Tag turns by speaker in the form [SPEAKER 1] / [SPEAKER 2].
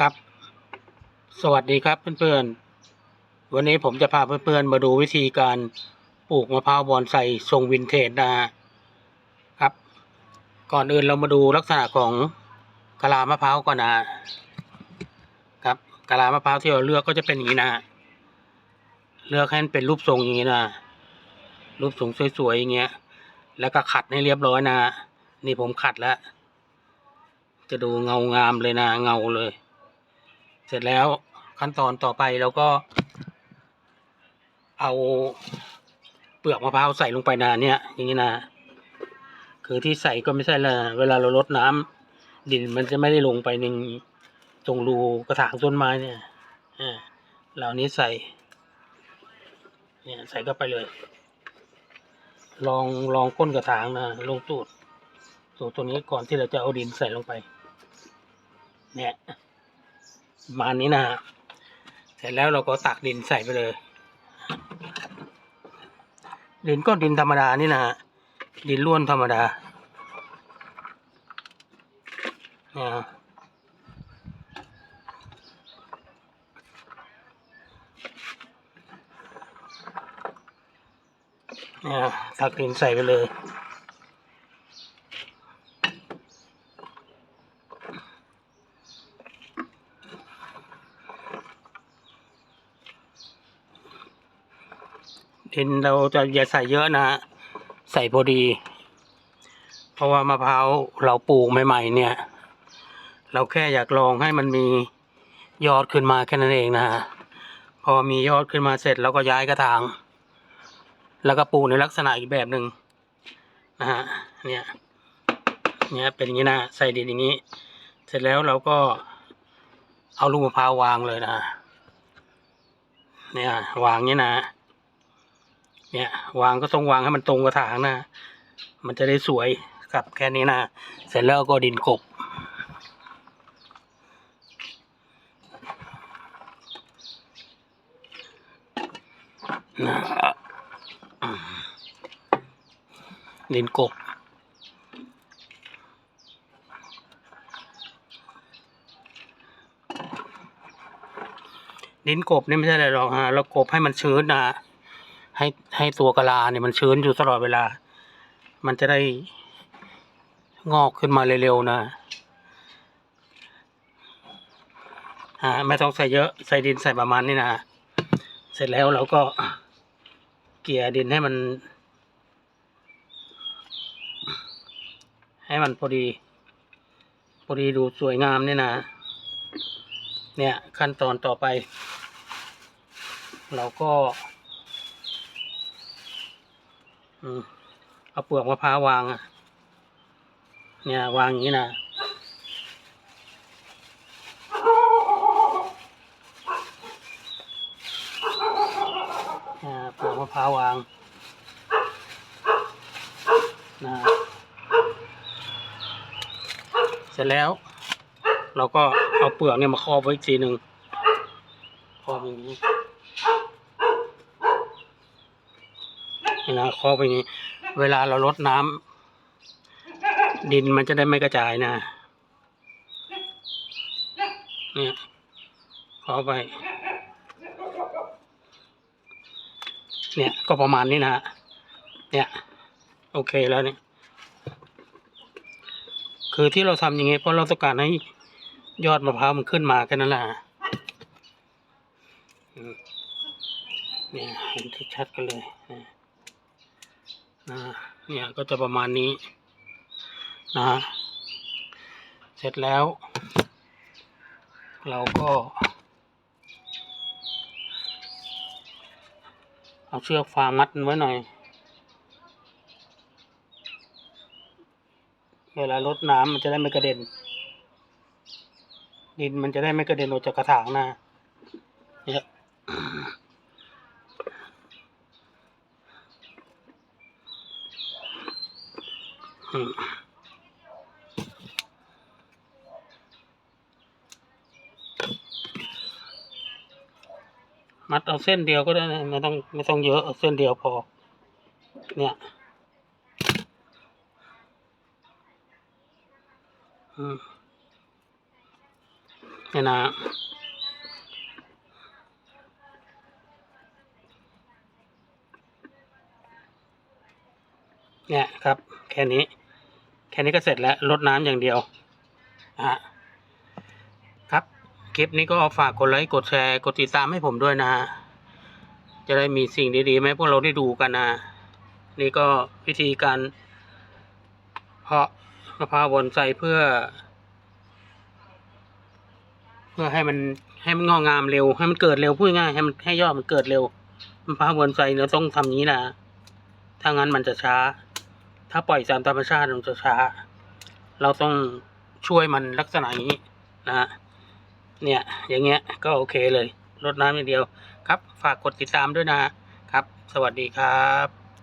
[SPEAKER 1] ครับ สวัสดีครับเพื่อนๆ วันนี้ผมจะพาเพื่อนๆ มาดูวิธีการปลูกมะพร้าวบอนไซทรงวินเทจนะครับ ก่อนอื่นเรามาดูลักษณะของกะลามะพร้าวก่อนนะครับกะลามะพร้าวที่เราเลือกก็จะเป็นอย่างนี้นะฮะเลือกให้มันเป็นรูปทรงอย่างนี้นะ รูปทรงสวยๆอย่างเงี้ย แล้วก็ขัดให้เรียบร้อยนะฮะนี่ผมขัดแล้วจะดูเงางามเลยนะเงาเลย เสร็จแล้วขั้นตอนต่อไปเราก็ เอาเปลือกมะพร้าวใส่ลงไปนะเนี่ยอย่างนี้นะ คือที่ใส่ก็ไม่ใช่ละเวลาเราลดน้ำดินมันจะไม่ได้ลงไปในตรงรูกระถางต้นไม้เนี่ยอ่าเหล่านี้ใส่ เนี่ยใส่เข้าไปเลย ลองลองก้นกระถางนะลงตูดตูดตัวนี้ก่อนที่เราจะเอาดินใส่ลงไป เนี่ย มาณนี้นะฮะเสร็จแล้วเราก็ตักดินใส่ไปเลย ดินก็ดินธรรมดานี่นะฮะดินล้วนธรรมดาเนี่ยเนี่ยตักดินใส่ไปเลย ดินเราจะอย่าใส่เยอะนะฮะใส่พอดี เพราะว่ามะพร้าวเราปลูกใหม่ๆเนี่ย เราแค่อยากลองให้มันมียอดขึ้นมาแค่นั้นเองนะฮะพอมียอดขึ้นมาเสร็จเราก็ย้ายกระถาง แล้วก็ปลูกในลักษณะอีกแบบหนึ่งนะฮะเนี่ยเนี่ยเป็นอย่างนี้นะใส่ดินอย่างนี้ เสร็จแล้วเราก็เอาลูกมะพร้าววางเลยนะเนี่ย วางนี้นะ เนี่ย วางก็ต้องวางให้มันตรงกระถางนะ มันจะได้สวยครับแค่นี้นะ เสร็จแล้วก็ดินกบนะดินกบดินกบนี่ไม่ใช่อะไรหรอกฮะเรากบให้มันชื้นนะ ให้ให้ตัวกะลาเนี่ยมันชื้นอยู่ตลอดเวลา มันจะได้งอกขึ้นมาเร็วๆนะฮะไม่ต้องใส่เยอะใส่ดินใส่ประมาณนี้นะเสร็จแล้วเราก็เกลี่ยดินให้มัน ให้มันพอดี พอดีดูสวยงามเนี่ยนะ เนี่ยขั้นตอนต่อไป เราก็ เอาเปลือกมะพร้าววางอะเนี่ยวางอย่างนี้นะอ่าเปลือกมะพร้าววางนะเสร็จแล้ว เราก็เอาเปลือกเนี่ยมาครอบไว้อีกทีหนึ่งครอบอย่างนี้ นี่นะครอบไปอย่างนี้ เวลาเราลดน้ำดินมันจะได้ไม่กระจายนะ เนี่ยครอบไป เนี่ยก็ประมาณนี้นะ เนี่ย โอเคแล้วเนี่ย คือที่เราทำอย่างงี้เพราะเราต้องการให้ยอดมะพร้าวมันขึ้นมาแค่นั้นแหละเนี่ยเห็นชัดกันเลยนะ นะเนี่ยก็จะประมาณนี้นะเสร็จแล้ว เราก็เอาเชือกฟางมัดไว้หน่อย เวลาลดน้ำมันจะได้ไม่กระเด็น ดินมันจะได้ไม่กระเด็นออกจากกระถางนะเนี่ย อื มัดเอาเส้นเดียวก็ได้ไม่ต้องไม่ต้องเยอะเอาเส้นเดียวพอ เนี่ยอืมเนี่ยนะเนี่ยครับ แค่นี้ แค่นี้ก็เสร็จแล้วลดน้ำอย่างเดียวอะครับ คลิปนี้ก็ฝากกดไลค์กดแชร์ กดติดตามให้ผมด้วยนะฮะจะได้มีสิ่งดีๆไหมพวกเราได้ดูกันนะนี่ก็วิธีการ เพาะมะพร้าวบอนไซเพื่อ เพื่อให้มันให้มันงอกงามเร็ว ให้มันเกิดเร็วพูดง่ายให้มันให้ยอดมันเกิดเร็วมะพร้าวบอนไซเราต้องทำอย่านี้นะถ้างั้นมันจะช้า ถ้าปล่อยตามธรรมชาติมันจะช้า เราต้องช่วยมันลักษณะนี้นะฮะเนี่ย อย่างเงี้ยก็โอเคเลยลดน้ำอย่างเดียวครับ ฝากกดติดตามด้วยนะครับ สวัสดีครับ